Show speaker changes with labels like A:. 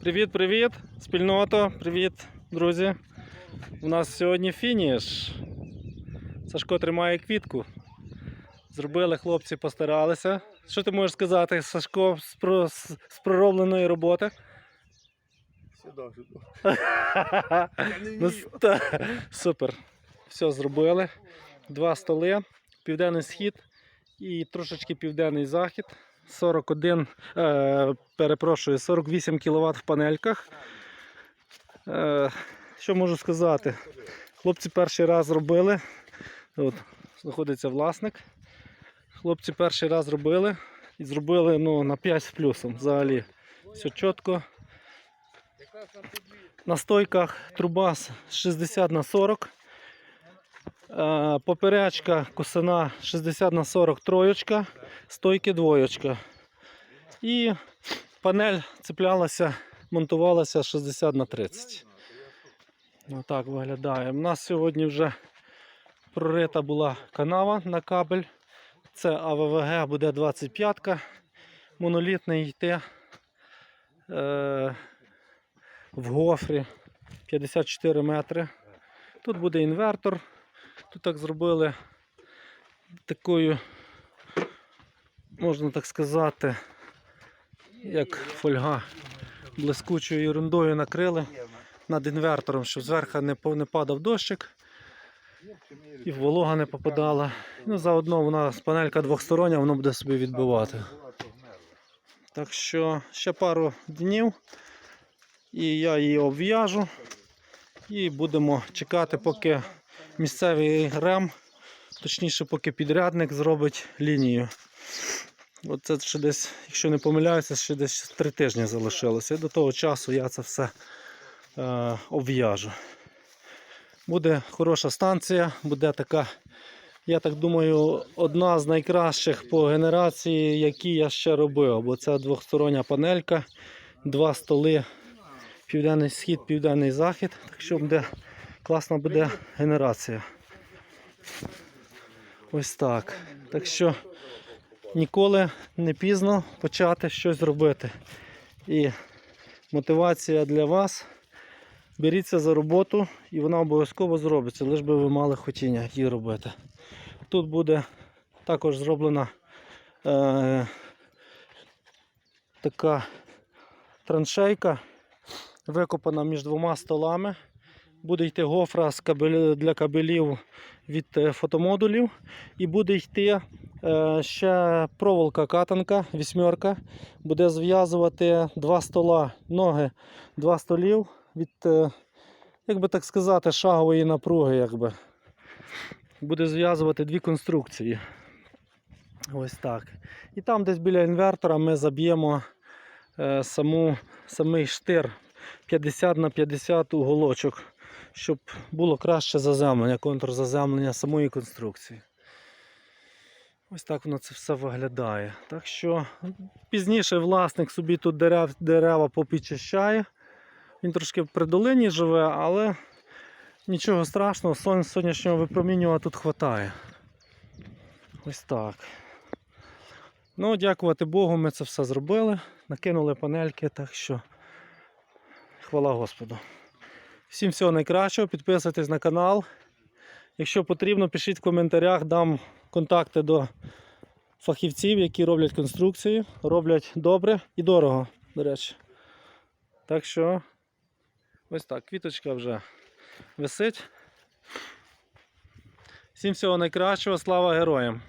A: Привіт-привіт, спільнота, привіт, друзі. У нас сьогодні фініш. Сашко тримає квітку. Зробили хлопці, постаралися. Що ти можеш сказати, Сашко, з, про- з, проробленої роботи?
B: Я
A: Ну, ста- Супер. Все зробили. Два столи, південний схід і трошечки південний захід. 41, е, перепрошую, 48 кВт в панельках. Е, що можу сказати? Хлопці перший раз робили. От, знаходиться власник. Хлопці перший раз робили і зробили ну, на 5 з плюсом. Взагалі все чітко. На стойках труба 60 на 40. Е, Поперечка косина 60 на 40 троєчка, стойки двоєчка. І панель цеплялася, монтувалася 60 на 30. Отак виглядає. У нас сьогодні вже прорита була канава на кабель. Це АВВГ буде 25-ка. монолітний йти е, в гофрі 54 метри. Тут буде інвертор. Тут так зробили такою, можна так сказати, як фольга блискучою ерундою накрили над інвертором, щоб зверху не, падав дощик і волога не попадала. Ну, заодно вона з панелька двохстороння, воно буде собі відбивати. Так що ще пару днів і я її обв'яжу. І будемо чекати, поки місцевий рем, точніше, поки підрядник зробить лінію. Оце ще десь, якщо не помиляюся, ще десь три тижні залишилося. І до того часу я це все е, обв'яжу. Буде хороша станція, буде така, я так думаю, одна з найкращих по генерації, які я ще робив. Бо це двохстороння панелька, два столи, південний схід, південний захід. Так що буде класна буде генерація. Ось так. Так що ніколи не пізно почати щось робити. І мотивація для вас. Беріться за роботу і вона обов'язково зробиться, лише би ви мали хотіння її робити. Тут буде також зроблена е, така траншейка, викопана між двома столами. Буде йти гофра для кабелів від е, фотомодулів. І буде йти е, ще проволока катанка, вісьмерка. Буде зв'язувати два стола, ноги, два столів від, е, як би так сказати, шагової напруги. Якби. Буде зв'язувати дві конструкції. Ось так. І там десь біля інвертора ми заб'ємо саму, самий штир 50 на 50 уголочок, щоб було краще заземлення, контрзаземлення самої конструкції. Ось так воно це все виглядає. Так що пізніше власник собі тут дерев, дерева попідчищає. Він трошки при долині живе, але нічого страшного, сон- сонячного випромінювання тут вистачає. Ось так. Ну, дякувати Богу, ми це все зробили. Накинули панельки, так що хвала Господу. Всім всього найкращого, підписуйтесь на канал. Якщо потрібно, пишіть в коментарях, дам контакти до фахівців, які роблять конструкції. Роблять добре і дорого, до речі. Так що, ось так, квіточка вже висить. Всім всього найкращого, слава героям!